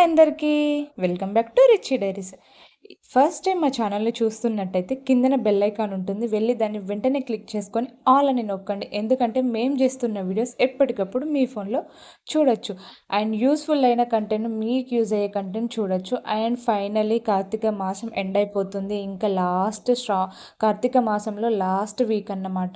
Hi అందరికీ. Welcome back to rich diaries. First time మా ఛానల్ని చూస్తున్నట్టయితే కిందన బెల్ ఐకాన్ ఉంటుంది. వెళ్ళి దాన్ని వెంటనే క్లిక్ చేసుకొని ఆల్ అని నొక్కండి. ఎందుకంటే మేము చేస్తున్న వీడియోస్ ఎప్పటికప్పుడు మీ ఫోన్లో చూడొచ్చు. అండ్ యూస్ఫుల్ అయిన కంటెంట్ మీకు యూజ్ అయ్యే కంటెంట్ చూడొచ్చు. అండ్ ఫైనలీ కార్తీక మాసం ఎండ్ అయిపోతుంది. ఇంకా లాస్ట్ స్ట్రా కార్తీక మాసంలో లాస్ట్ వీక్ అన్నమాట.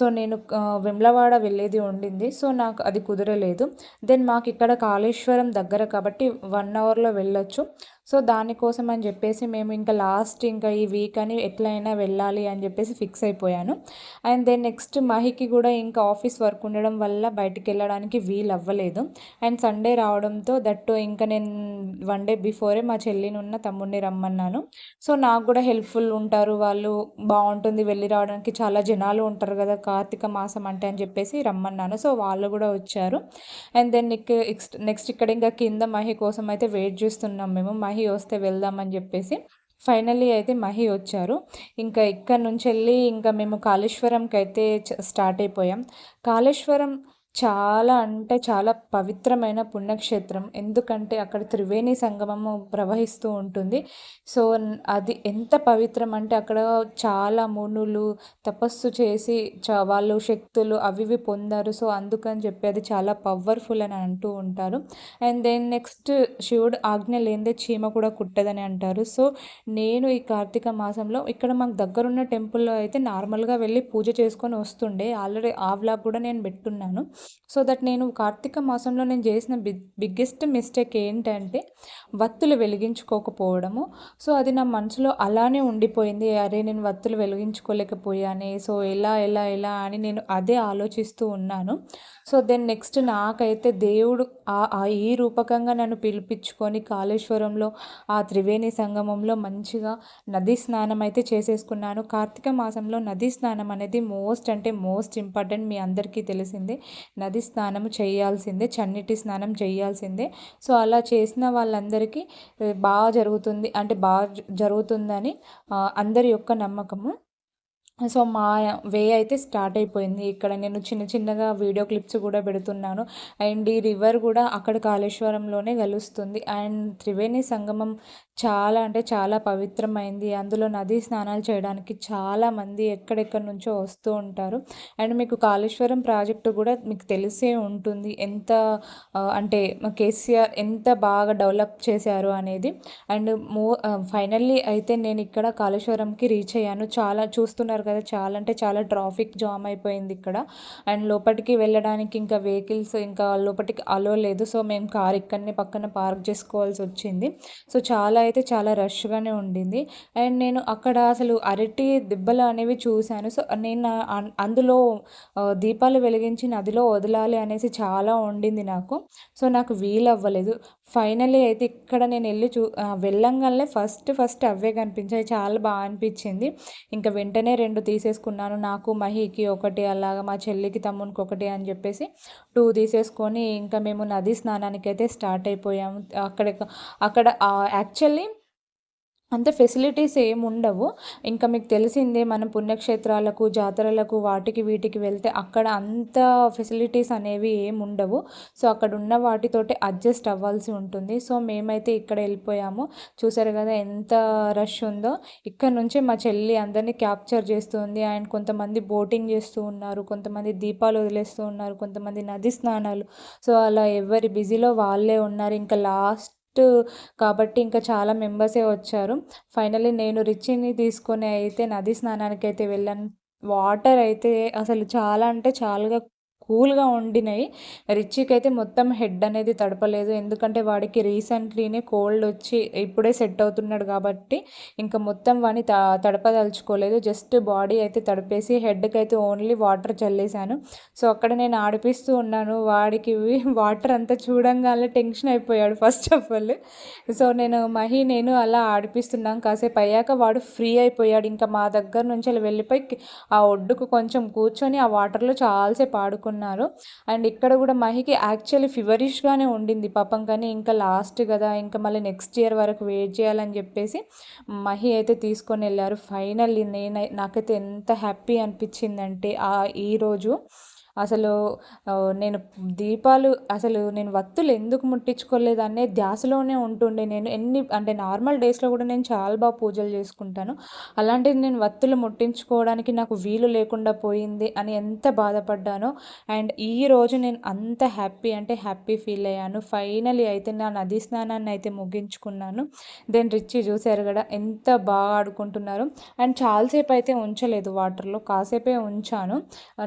సో నేను వెమ్లవాడ వెళ్ళేది ఉండింది. సో నాకు అది కుదరలేదు. దెన్ మాకు ఇక్కడ కాళేశ్వరం దగ్గర కాబట్టి వన్ అవర్లో వెళ్ళొచ్చు. సో దానికోసం అని చెప్పేసి మేము ఇంకా లాస్ట్ ఇంకా ఈ వీక్ అని ఎట్లయినా వెళ్ళాలి అని చెప్పేసి ఫిక్స్ అయిపోయాను. అండ్ దెన్ నెక్స్ట్ మహికి కూడా ఇంకా ఆఫీస్ వర్క్ ఉండడం వల్ల బయటికి వెళ్ళడానికి వీలు అవ్వలేదు. అండ్ సండే రావడంతో దట్ ఇంకా నేను వన్ డే బిఫోరే మా చెల్లిని ఉన్న తమ్ముడిని రమ్మన్నాను. సో నాకు కూడా హెల్ప్ఫుల్ ఉంటారు వాళ్ళు. బాగుంటుంది వెళ్ళి రావడానికి. చాలా జనాలు ఉంటారు కదా కార్తీక మాసం అంటే అని చెప్పేసి రమ్మన్నాను. సో వాళ్ళు కూడా వచ్చారు. అండ్ దెన్ నెక్స్ట్ నెక్స్ట్ ఇక్కడ ఇంకా కింద మహి కోసం అయితే వెయిట్ చేస్తున్నాం మేము. మహి మహి వస్తే వెళ్దామని చెప్పేసి ఫైనల్లీ అయితే మహి వచ్చారు. ఇంకా ఇక్కడ నుంచి వెళ్ళి ఇంకా మేము కాళేశ్వరంకి అయితే స్టార్ట్ అయిపోయాం. కాళేశ్వరం చాలా అంటే చాలా పవిత్రమైన పుణ్యక్షేత్రం. ఎందుకంటే అక్కడ త్రివేణి సంగమము ప్రవహిస్తూ ఉంటుంది. సో అది ఎంత పవిత్రం అంటే అక్కడ చాలా మునులు తపస్సు చేసి చ వాళ్ళు శక్తులు అవి ఇవి పొందారు. సో అందుకని చెప్పి అది చాలా పవర్ఫుల్ అని అంటూ ఉంటారు. అండ్ దెన్ నెక్స్ట్ శివుడు ఆజ్ఞ లేనిదే చీమ కూడా కుట్టదని అంటారు. సో నేను ఈ కార్తీక మాసంలో ఇక్కడ మాకు దగ్గరున్న టెంపుల్లో అయితే నార్మల్గా వెళ్ళి పూజ చేసుకొని వస్తుండే. ఆల్రెడీ ఆ వ్లాగ్ కూడా నేను పెట్టున్నాను. సో దట్ నేను కార్తీక మాసంలో నేను చేసిన బిగ్ బిగ్గెస్ట్ మిస్టేక్ ఏంటంటే వత్తులు వెలిగించుకోకపోవడము. సో అది నా మనసులో అలానే ఉండిపోయింది. అరే నేను వత్తులు వెలిగించుకోలేకపోయానే సో ఎలా ఎలా ఎలా అని నేను అదే ఆలోచిస్తూ ఉన్నాను. సో దెన్ నెక్స్ట్ నాకైతే దేవుడు ఆ ఈ రూపకంగా నన్ను పిలిపించుకొని కాళేశ్వరంలో ఆ త్రివేణి సంగమంలో మంచిగా నదీ స్నానం అయితే చేసేసుకున్నాను. కార్తీక మాసంలో నదీ స్నానం అనేది మోస్ట్ అంటే మోస్ట్ ఇంపార్టెంట్ మీ అందరికీ తెలిసిందే. నది స్నానం చేయాల్సిందే చన్నీటి స్నానం చేయాల్సిందే. సో అలా చేసిన వాళ్ళందరికీ బాగా జరుగుతుంది అంటే బాగా జరుగుతుందని అందరి యొక్క నమ్మకము. సో మా వే అయితే స్టార్ట్ అయిపోయింది. ఇక్కడ నేను చిన్న చిన్నగా వీడియో క్లిప్స్ కూడా పెడుతున్నాను. అండ్ ఈ రివర్ కూడా అక్కడ కాళేశ్వరంలోనే కలుస్తుంది. అండ్ త్రివేణి సంగమం చాలా అంటే చాలా పవిత్రమైంది. అందులో నదీ స్నానాలు చేయడానికి చాలామంది ఎక్కడెక్కడి నుంచో వస్తూ ఉంటారు. అండ్ మీకు కాళేశ్వరం ప్రాజెక్టు కూడా మీకు తెలిసే ఉంటుంది. ఎంత అంటే కేసీఆర్ ఎంత బాగా డెవలప్ చేశారు అనేది. అండ్ మో ఫైనల్లీ అయితే నేను ఇక్కడ కాళేశ్వరంకి రీచ్ అయ్యాను. చాలా చూస్తున్నారు కదా చాలా అంటే చాలా ట్రాఫిక్ జామ్ అయిపోయింది ఇక్కడ. అండ్ లోపలికి వెళ్ళడానికి ఇంకా వెహికల్స్ ఇంకా లోపలికి అలో లేదు. సో మేము కార్ ఇక్కడనే పక్కన పార్క్ చేసుకోవాల్సి వచ్చింది. సో చాలా అయితే చాలా రష్గానే ఉండింది. అండ్ నేను అక్కడ అసలు అరటి దిబ్బలు అనేవి చూశాను. సో నేను అందులో దీపాలు వెలిగించి నదిలో వదలాలి అనేసి చాలా ఉండింది నాకు. సో నాకు వీలు అవ్వలేదు ఫైనలీ అయితే ఇక్కడ నేను వెళ్ళి చూ వెళ్ళంగానే ఫస్ట్ ఫస్ట్ అవే కనిపించాయి. చాలా బాగా అనిపించింది. ఇంకా వెంటనే రెండు తీసేసుకున్నాను. నాకు మహికి ఒకటి అలాగా మా చెల్లికి తమ్మునికి ఒకటి అని చెప్పేసి టూ తీసేసుకొని ఇంకా మేము నది స్నానానికి అయితే స్టార్ట్ అయిపోయాము. అక్కడ అక్కడ యాక్చువల్ అంత ఫెసిలిటీస్ ఏమి ఉండవు. ఇంకా మీకు తెలిసిందే మనం పుణ్యక్షేత్రాలకు జాతరలకు వాటికి వీటికి వెళ్తే అక్కడ అంత ఫెసిలిటీస్ అనేవి ఏమి ఉండవు. సో అక్కడ ఉన్న వాటితోటి అడ్జస్ట్ అవ్వాల్సి ఉంటుంది. సో మేమైతే ఇక్కడ వెళ్ళిపోయాము. చూసారు కదా ఎంత రష్ ఉందో. ఇక్కడ నుంచి మా చెల్లి అందరినీ క్యాప్చర్ చేస్తుంది. అండ్ కొంతమంది బోటింగ్ చేస్తూ ఉన్నారు. కొంతమంది దీపాలు వదిలేస్తూ ఉన్నారు. కొంతమంది నది స్నానాలు. సో అలా ఎవరి బిజీలో వాళ్ళే ఉన్నారు. ఇంకా లాస్ట్ కాబట్టి ఇంకా చాలా మెంబర్సే వచ్చారు. ఫైనల్లీ నేను రిచిని తీసుకొని అయితే నది స్నానానికి అయితే వెళ్ళాను. వాటర్ అయితే అసలు చాలా అంటే చాలా కూల్గా ఉండినాయి రిచికి అయితే మొత్తం హెడ్ అనేది తడపలేదు. ఎందుకంటే వాడికి రీసెంట్లీనే కోల్డ్ వచ్చి ఇప్పుడే సెట్ అవుతున్నాడు కాబట్టి ఇంకా మొత్తం వాడిని త తడపదలుచుకోలేదు. జస్ట్ బాడీ అయితే తడిపేసి హెడ్కి అయితే ఓన్లీ వాటర్ చల్లేశాను. సో అక్కడ నేను ఆడిపిస్తూ ఉన్నాను. వాడికి వాటర్ అంతా చూడంగానే టెన్షన్ అయిపోయాడు ఫస్ట్ ఆఫ్ ఆల్. సో నేను మహి నేను అలా ఆడిపిస్తున్నాం. కాసేపు అయ్యాక వాడు ఫ్రీ అయిపోయాడు. ఇంకా మా దగ్గర నుంచి అలా వెళ్ళిపోయి ఆ ఒడ్డుకు కొంచెం కూర్చొని ఆ వాటర్లో చాలాసేపు ఆడుకున్నాను ఉన్నారు. అండ్ ఇక్కడ కూడా మహికి యాక్చువల్లీ ఫీవరిష్గానే ఉండింది పాపం కానీ ఇంకా లాస్ట్ కదా ఇంకా మళ్ళీ నెక్స్ట్ ఇయర్ వరకు వెయిట్ చేయాలని చెప్పేసి మహి అయితే తీసుకొని వెళ్ళారు. ఫైనల్లీ నేను నాకైతే ఎంత హ్యాపీ అనిపించిందంటే ఆ ఈరోజు అసలు నేను దీపాలు అసలు నేను వత్తులు ఎందుకు ముట్టించుకోలేదు అనే ధ్యాసలోనే ఉంటుండే. నేను ఎన్ని అంటే నార్మల్ డేస్లో కూడా నేను చాలా బాగా పూజలు చేసుకుంటాను. అలాంటిది నేను వత్తులు ముట్టించుకోవడానికి నాకు వీలు లేకుండా పోయింది అని ఎంత బాధపడ్డానో. అండ్ ఈ రోజు నేను అంత హ్యాపీ అంటే హ్యాపీ ఫీల్ అయ్యాను. ఫైనలీ అయితే నా నదీ స్నానాన్ని అయితే ముగించుకున్నాను. దెన్ రిచ్చి చూసారు కదా ఎంత బాగా ఆడుకుంటున్నారు. అండ్ చాలాసేపు అయితే ఉంచలేదు వాటర్లో కాసేపే ఉంచాను.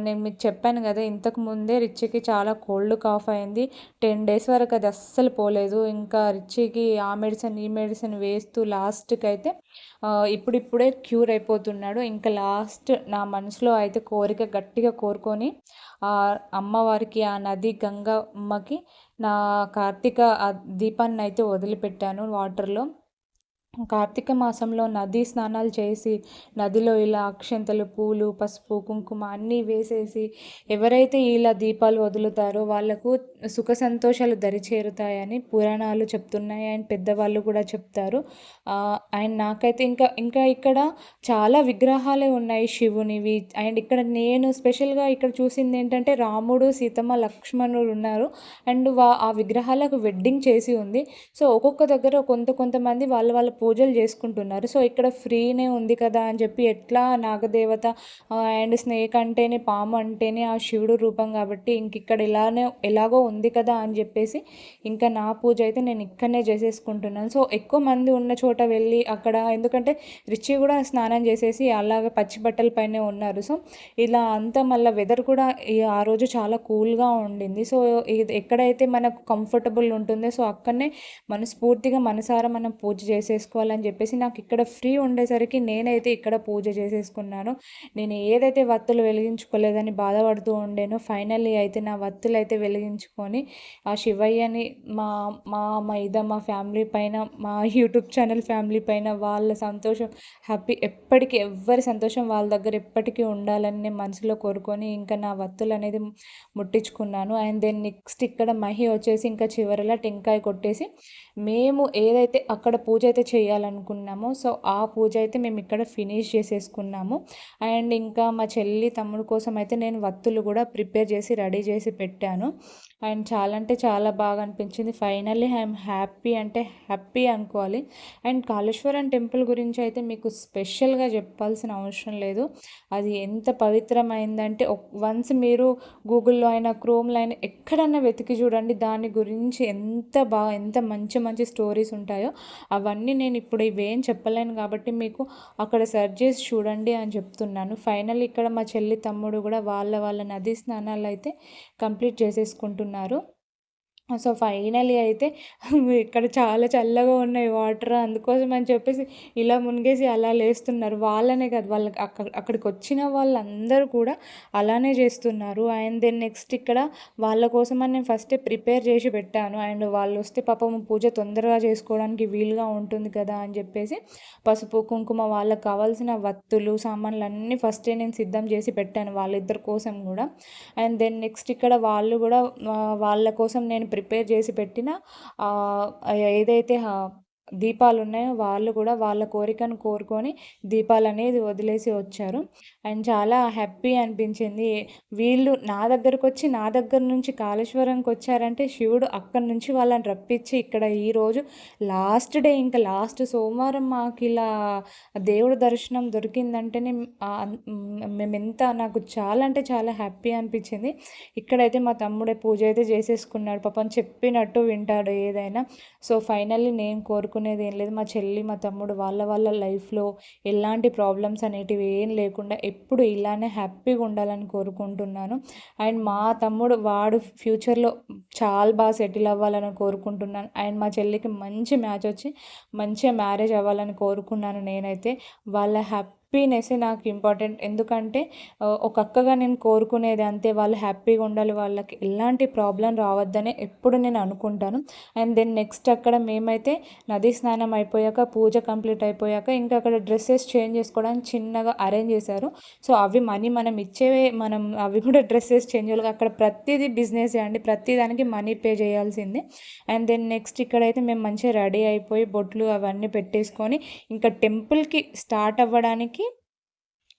నేను మీకు చెప్పాను కదా ఇంతకు ముందే రిచ్చికి చాలా కోల్డ్ కాఫ్ అయింది. టెన్ డేస్ వరకు అది అస్సలు పోలేదు. ఇంకా రిచ్చికి ఆ మెడిసిన్ ఈ మెడిసిన్ వేస్తూ లాస్ట్కి అయితే ఇప్పుడిప్పుడే క్యూర్ అయిపోతున్నాడు. ఇంకా లాస్ట్ నా మనసులో అయితే కోరిక గట్టిగా కోరుకొని ఆ అమ్మవారికి ఆ నది గంగమ్మకి నా కార్తీక దీపాన్ని అయితే వదిలిపెట్టాను వాటర్లో. కార్తీక మాసంలో నదీ స్నానాలు చేసి నదిలో ఇలా అక్షంతలు పూలు పసుపు కుంకుమ అన్నీ వేసేసి ఎవరైతే ఇలా దీపాలు వదులుతారో వాళ్ళకు సుఖ సంతోషాలు దరిచేరుతాయని పురాణాలు చెప్తున్నాయి. అండ్ పెద్దవాళ్ళు కూడా చెప్తారు. అండ్ నాకైతే ఇంకా ఇంకా ఇక్కడ చాలా విగ్రహాలే ఉన్నాయి శివునివి. అండ్ ఇక్కడ నేను స్పెషల్గా ఇక్కడ చూసింది ఏంటంటే రాముడు సీతమ్మ లక్ష్మణుడు ఉన్నారు. అండ్ వా ఆ విగ్రహాలకు వెడ్డింగ్ చేసి ఉంది. సో ఒక్కొక్క దగ్గర కొంత కొంతమంది వాళ్ళ వాళ్ళ పూజలు చేసుకుంటున్నారు. సో ఇక్కడ ఫ్రీనే ఉంది కదా అని చెప్పి ఎట్లా నాగదేవత అండ్ స్నేక్ అంటేనే పాము అంటేనే ఆ శివుడు రూపం కాబట్టి ఇంక ఇక్కడ ఇలానే ఎలాగో ఉంది కదా అని చెప్పేసి ఇంకా నా పూజ అయితే నేను ఇక్కడనే చేసేసుకుంటున్నాను. సో ఎక్కువ మంది ఉన్న చోట వెళ్ళి అక్కడ ఎందుకంటే రిచి కూడా స్నానం చేసేసి అలాగే పచ్చి బట్టల పైనే ఉన్నారు. సో ఇలా అంతా మళ్ళీ వెదర్ కూడా ఆ రోజు చాలా కూల్గా ఉండింది. సో ఇది ఎక్కడైతే మనకు కంఫర్టబుల్ ఉంటుందో సో అక్కడనే మనస్ఫూర్తిగా మనసారా మనం పూజ చేసేసుకో చేసుకోవాలని చెప్పేసి నాకు ఇక్కడ ఫ్రీ ఉండేసరికి నేనైతే ఇక్కడ పూజ చేసేసుకున్నాను. నేను ఏదైతే వత్తులు వెలిగించుకోలేదని బాధపడుతూ ఉండేనో ఫైనల్లీ అయితే నా వత్తులు అయితే వెలిగించుకొని ఆ శివయ్యని మా మా మైద మా ఫ్యామిలీ పైన మా యూట్యూబ్ ఛానల్ ఫ్యామిలీ పైన వాళ్ళ సంతోషం హ్యాపీ ఎప్పటికీ ఎవ్వరి సంతోషం వాళ్ళ దగ్గర ఎప్పటికీ ఉండాలని నేను మనసులో కోరుకొని ఇంకా నా వత్తులు అనేది ముట్టించుకున్నాను. అండ్ దెన్ నెక్స్ట్ ఇక్కడ మహి వచ్చేసి ఇంకా చివరిలా టెంకాయ కొట్టేసి మేము ఏదైతే అక్కడ పూజ అయితే చేయాలనుకున్నామో సో ఆ పూజ అయితే మేము ఇక్కడ ఫినిష్ చేసేసుకున్నాము. అండ్ ఇంకా మా చెల్లి తమ్ముడు కోసం అయితే నేను వత్తులు కూడా ప్రిపేర్ చేసి రెడీ చేసి పెట్టాను. అండ్ చాలా అంటే చాలా బాగా అనిపించింది. ఫైనల్లీ ఐఎమ్ హ్యాపీ అంటే హ్యాపీ అనుకోవాలి. అండ్ కాళేశ్వరం టెంపుల్ గురించి అయితే మీకు స్పెషల్గా చెప్పాల్సిన అవసరం లేదు. అది ఎంత పవిత్రమైందంటే వన్స్ మీరు గూగుల్లో అయినా క్రోమ్లో అయినా ఎక్కడన్నా వెతికి చూడండి. దాని గురించి ఎంత బాగా ఎంత మంచి మంచి స్టోరీస్ ఉంటాయో అవన్నీ నేను ఇప్పుడు ఇవేం చెప్పలేను కాబట్టి మీకు అక్కడ సెర్చ్ చేసి చూడండి అని చెప్తున్నాను. ఫైనల్ ఇక్కడ మా చెల్లి తమ్ముడు కూడా వాళ్ళ వాళ్ళ నదీ స్నానాలు అయితే కంప్లీట్ చేసేసుకుంటున్నారు. ఉన్నారు. సో ఫైనలీ అయితే ఇక్కడ చాలా చల్లగా ఉన్నాయి వాటర్ అందుకోసం అని చెప్పేసి ఇలా మునిగేసి అలా లేస్తున్నారు. వాళ్ళనే కాదు వాళ్ళకి అక్కడ అక్కడికి వచ్చిన వాళ్ళందరూ కూడా అలానే చేస్తున్నారు. అండ్ దెన్ నెక్స్ట్ ఇక్కడ వాళ్ళ కోసం అని నేను ఫస్టే ప్రిపేర్ చేసి పెట్టాను. అండ్ వాళ్ళు వస్తే పాపం పూజ తొందరగా చేసుకోవడానికి వీలుగా ఉంటుంది కదా అని చెప్పేసి పసుపు కుంకుమ వాళ్ళకి కావాల్సిన వత్తులు సామాన్లు అన్నీ ఫస్టే నేను సిద్ధం చేసి పెట్టాను వాళ్ళిద్దరి కోసం కూడా. అండ్ దెన్ నెక్స్ట్ ఇక్కడ వాళ్ళు కూడా వాళ్ళ కోసం నేను ప్రిపేర్ చేసి పెట్టిన ఏదైతే దీపాలు ఉన్నాయో వాళ్ళు కూడా వాళ్ళ కోరికను కోరుకొని దీపాలు అనేది వదిలేసి వచ్చారు. అండ్ చాలా హ్యాపీ అనిపించింది. వీళ్ళు నా దగ్గరకు వచ్చి నా దగ్గర నుంచి కాళేశ్వరంకి వచ్చారంటే శివుడు అక్కడి నుంచి వాళ్ళని రప్పించి ఇక్కడ ఈరోజు లాస్ట్ డే ఇంకా లాస్ట్ సోమవారం మాకు ఇలా దేవుడు దర్శనం దొరికిందంటేనే మేము నాకు చాలా అంటే చాలా హ్యాపీ అనిపించింది. ఇక్కడైతే మా తమ్ముడే పూజ అయితే చేసేసుకున్నాడు. పాపం చెప్పినట్టు వింటాడు ఏదైనా. సో ఫైనల్లీ నేను కోరుకున్నాను అనుకునేది ఏం లేదు. మా చెల్లి మా తమ్ముడు వాళ్ళ వాళ్ళ లైఫ్లో ఎలాంటి ప్రాబ్లమ్స్ అనేటివి ఏం లేకుండా ఎప్పుడు ఇలానే హ్యాపీగా ఉండాలని కోరుకుంటున్నాను. అండ్ మా తమ్ముడు వాడు ఫ్యూచర్లో చాలా బాగా సెటిల్ అవ్వాలని కోరుకుంటున్నాను. అండ్ మా చెల్లికి మంచి మ్యాచ్ వచ్చి మంచిగా మ్యారేజ్ అవ్వాలని కోరుకున్నాను నేనైతే. వాళ్ళ హ్యాపీ హ్యాపీనెస్ నాకు ఇంపార్టెంట్. ఎందుకంటే ఒక అక్కగా నేను కోరుకునేది అంతే. వాళ్ళు హ్యాపీగా ఉండాలి. వాళ్ళకి ఎలాంటి ప్రాబ్లం రావద్దని ఎప్పుడు నేను అనుకుంటాను. అండ్ దెన్ నెక్స్ట్ అక్కడ మేమైతే నదీ స్నానం అయిపోయాక పూజ కంప్లీట్ అయిపోయాక ఇంకా అక్కడ డ్రెస్సెస్ చేంజ్ చేసుకోవడానికి చిన్నగా అరేంజ్ చేశారు. సో అవి మనీ మనం ఇచ్చేవే మనం అవి కూడా డ్రెస్సెస్ చేంజ్ చేయాలి. అక్కడ ప్రతిదీ బిజినెస్ అండి ప్రతి దానికి మనీ పే చేయాల్సిందే. అండ్ దెన్ నెక్స్ట్ ఇక్కడైతే మేము మంచిగా రెడీ అయిపోయి బొట్లు అవన్నీ పెట్టేసుకొని ఇంకా టెంపుల్కి స్టార్ట్ అవ్వడానికి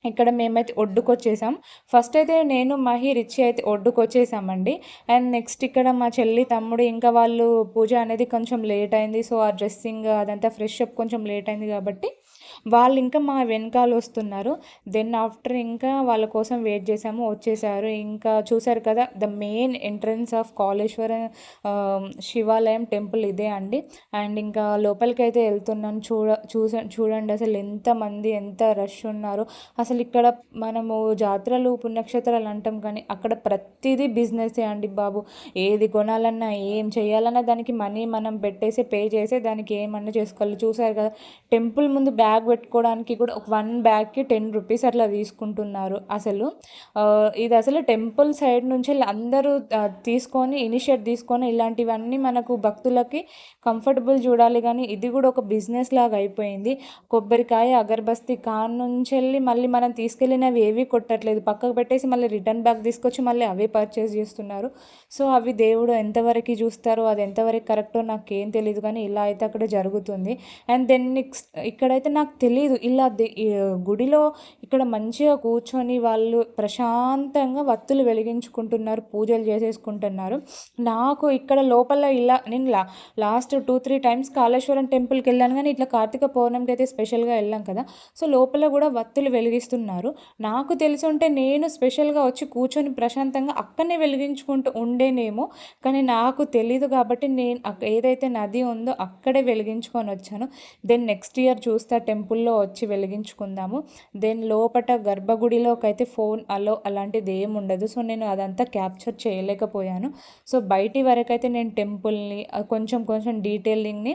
ఇక్కడ మేమైతే ఒడ్డుకొచ్చేసాం. ఫస్ట్ అయితే నేను మహి రిచి అయితే ఒడ్డుకొచ్చేసామండి. అండ్ నెక్స్ట్ ఇక్కడ మా చెల్లి తమ్ముడు ఇంకా వాళ్ళు పూజ అనేది కొంచెం లేట్ అయింది. సో ఆ డ్రెస్సింగ్ అదంతా ఫ్రెష్ అప్ కొంచెం లేట్ అయింది కాబట్టి వాళ్ళు ఇంకా మా వెనకాల వస్తున్నారు. దెన్ ఆఫ్టర్ ఇంకా వాళ్ళ కోసం వెయిట్ చేసాము వచ్చేసారు. ఇంకా చూసారు కదా the main entrance of Kaleshwaram Shivalayam temple ఇదే అండి. అండ్ ఇంకా లోపలికి అయితే వెళ్తున్నాను చూడ చూస చూడండి అసలు ఎంతమంది ఎంత రష్ ఉన్నారు. అసలు ఇక్కడ మనము జాతరలు పుణ్యక్షేత్రాలు అంటాం కానీ అక్కడ ప్రతిదీ బిజినెసే అండి బాబు. ఏది కొనాలన్నా ఏం చేయాలన్నా దానికి మనీ మనం పెట్టేసి పే చేసి దానికి ఏమన్నా చేసుకోవాలి. చూసారు కదా టెంపుల్ ముందు బ్యాగ్ పెట్టుకోవడానికి కూడా ఒక వన్ బ్యాగ్కి టెన్ రూపీస్ అట్లా తీసుకుంటున్నారు అసలు. ఇది అసలు టెంపుల్ సైడ్ నుంచి అందరూ తీసుకొని ఇనిషియేట్ తీసుకొని ఇలాంటివన్నీ మనకు భక్తులకి కంఫర్టబుల్ చూడాలి కానీ ఇది కూడా ఒక బిజినెస్ లాగా అయిపోయింది. కొబ్బరికాయ అగరబస్తీ కాన్ నుంచి వెళ్ళి మళ్ళీ మనం తీసుకెళ్ళినవి ఏవి కొట్టట్లేదు. పక్కకు పెట్టేసి మళ్ళీ రిటర్న్ బ్యాగ్ తీసుకొచ్చి మళ్ళీ అవే పర్చేస్ చేస్తున్నారు. సో అవి దేవుడు ఎంతవరకు చూస్తారో అది ఎంతవరకు కరెక్టో నాకేం తెలియదు కానీ ఇలా అయితే అక్కడ జరుగుతుంది. అండ్ దెన్ నెక్స్ట్ ఇక్కడైతే నాకు తెలియదు ఇలా గుడిలో ఇక్కడ మంచిగా కూర్చొని వాళ్ళు ప్రశాంతంగా వత్తులు వెలిగించుకుంటున్నారు పూజలు చేసేసుకుంటున్నారు. నాకు ఇక్కడ లోపల ఇలా నేను లా last two three times Kaleshwaram టెంపుల్కి వెళ్ళాను కానీ ఇట్లా కార్తీక పౌర్ణమికి అయితే స్పెషల్గా వెళ్ళాం కదా. సో లోపల కూడా వత్తులు వెలిగిస్తున్నారు. నాకు తెలిసి ఉంటే నేను స్పెషల్గా వచ్చి కూర్చొని ప్రశాంతంగా అక్కడనే వెలిగించుకుంటూ ఉండేనేమో కానీ నాకు తెలీదు కాబట్టి నేను ఏదైతే నది ఉందో అక్కడే వెలిగించుకొని వచ్చాను. దెన్ నెక్స్ట్ ఇయర్ చూస్తా టెంపుల్ టెంపుల్లో వచ్చి వెలిగించుకుందాము. దెన్ లోపట గర్భగుడిలోకి అయితే ఫోన్ అలో అలాంటిది ఏమి ఉండదు. సో నేను అదంతా క్యాప్చర్ చేయలేకపోయాను. సో బయటి వరకైతే నేను టెంపుల్ని కొంచెం కొంచెం డీటెయిలింగ్ని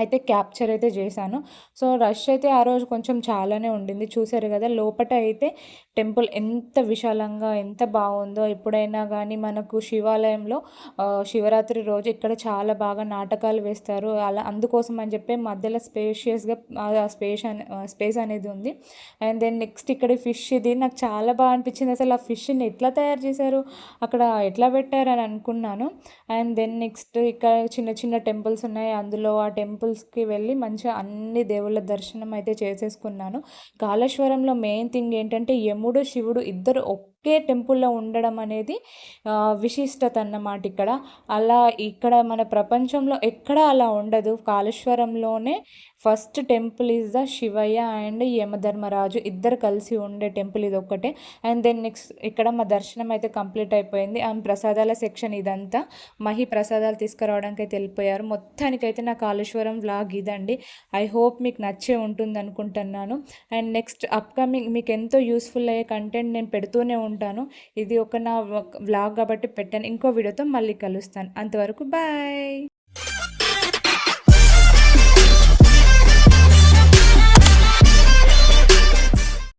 అయితే క్యాప్చర్ అయితే చేశాను. సో రష్ అయితే ఆ రోజు కొంచెం చాలానే ఉండింది. చూసారు కదా లోపట అయితే టెంపుల్ ఎంత విశాలంగా ఎంత బాగుందో. ఎప్పుడైనా కానీ మనకు శివాలయంలో శివరాత్రి రోజు ఇక్కడ చాలా బాగా నాటకాలు వేస్తారు. అలా అందుకోసం అని చెప్పి మధ్యలో స్పేషియస్గా స్పేస్ స్పేస్ అనేది ఉంది. అండ్ దెన్ నెక్స్ట్ ఇక్కడ ఫిష్ ఇది. నాకు చాలా బాగా అనిపించింది. అసలు ఆ ఫిష్ని ఎట్లా తయారు చేశారు? అక్కడ ఎట్లా పెట్టారు అని అనుకున్నాను. అండ్ దెన్ నెక్స్ట్ ఇక్కడ చిన్న చిన్న టెంపుల్స్ ఉన్నాయి. అందులో ఆ టెంపుల్ టెంపుల్స్కి వెళ్ళి మంచిగా అన్ని దేవుళ్ళ దర్శనం అయితే చేసేసుకున్నాను. కాళేశ్వరంలో మెయిన్ థింగ్ ఏంటంటే యముడు శివుడు ఇద్దరు ఒకే టెంపుల్లో ఉండడం అనేది విశిష్టత అన్నమాట ఇక్కడ. అలా ఇక్కడ మన ప్రపంచంలో ఎక్కడ అలా ఉండదు. కాళేశ్వరంలోనే first temple is the Shivayya and Yamadharmaraju ఇద్దరు కలిసి ఉండే టెంపుల్ ఇది ఒక్కటే అండ్ దెన్ నెక్స్ట్ ఇక్కడ మా దర్శనం అయితే కంప్లీట్ అయిపోయింది. అండ్ ప్రసాదాల సెక్షన్ ఇదంతా మహి ప్రసాదాలు తీసుకురావడానికి అయితే వెళ్ళిపోయారు. మొత్తానికైతే నా కాళేశ్వరం వ్లాగ్ ఇదండి. ఐ హోప్ మీకు నచ్చే ఉంటుంది అనుకుంటున్నాను అండ్ నెక్స్ట్ అప్కమింగ్ మీకు ఎంతో యూస్ఫుల్ అయ్యే కంటెంట్ నేను పెడుతూనే ఉంటాను ఉంటాను. ఇది ఒక నా వ్లాగ్ కాబట్టి పెట్టాను. ఇంకో వీడియోతో మళ్ళీ కలుస్తాను. అంతవరకు బాయ్!